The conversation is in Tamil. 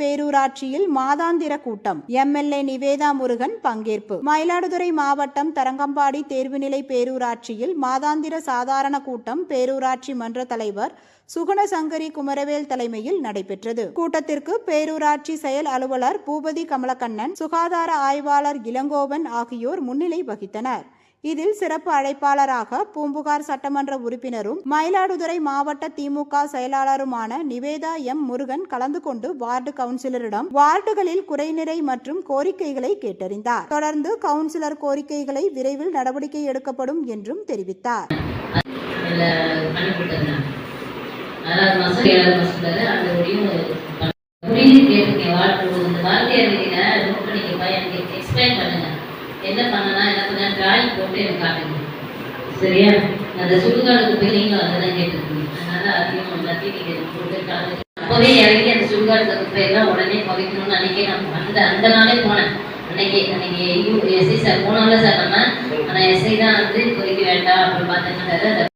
பேரூராட்சியில் மாதாந்திர கூட்டம். எம்எல்ஏ நிவேதா முருகன் பங்கேற்பு. மயிலாடுதுறை மாவட்டம் தரங்கம்பாடி தேர்வுநிலை பேரூராட்சியில் மாதாந்திர சாதாரண கூட்டம் பேரூராட்சி மன்ற தலைவர் சுகுணசங்கரி குமரவேல் தலைமையில் நடைபெற்றது. கூட்டத்திற்கு பேரூராட்சி செயல் அலுவலர் பூபதி கமலக்கண்ணன் சுகாதார ஆய்வாளர் இளங்கோவன் ஆகியோர் முன்னிலை வகித்தனர். இதில் சிறப்பு அழைப்பாளராக பூம்புகார் சட்டமன்ற உறுப்பினரும் மயிலாடுதுறை மாவட்ட திமுக செயலாளருமான நிவேதா எம் முருகன் கலந்து கொண்டு வார்டு கவுன்சிலரிடம் வார்டுகளில் குறைநிறை மற்றும் கோரிக்கைகளை கேட்டறிந்தார். தொடர்ந்து கவுன்சிலர் கோரிக்கைகளை விரைவில் நடவடிக்கை எடுக்கப்படும் என்றும் தெரிவித்தார். மாதம் ஏழாவது மாதத்துல அந்த முடியும் புரிஞ்சு வாழ்க்கை நோட் பண்ணிக்கப்பா எனக்கு எக்ஸ்பிளைன் பண்ணுங்க என்ன பண்ணனா என்ன பண்ண டிராயிங் போட்டு எனக்கு காட்டுங்க சரியா? அந்த சுடுகாடுக்கு போய் நீங்களும் அதை தான் கேட்டுருக்கீங்க அதனால அதையும் எல்லாத்தையும் நீங்கள் போட்டு காட்டுங்க அப்போவே இறங்கி அந்த சுடுகாடு போயெல்லாம் உடனே பவிக்கணும்னு அன்னைக்கே நான் அந்த அந்த நாளே போனேன். அன்னைக்கு அன்னைக்கு எஸ்ஐ சார் போனால சார் நம்ம. ஆனால் எஸ்ஐ தான் வந்து குறைக்க வேண்டாம் அப்படின்னு பார்த்துட்டு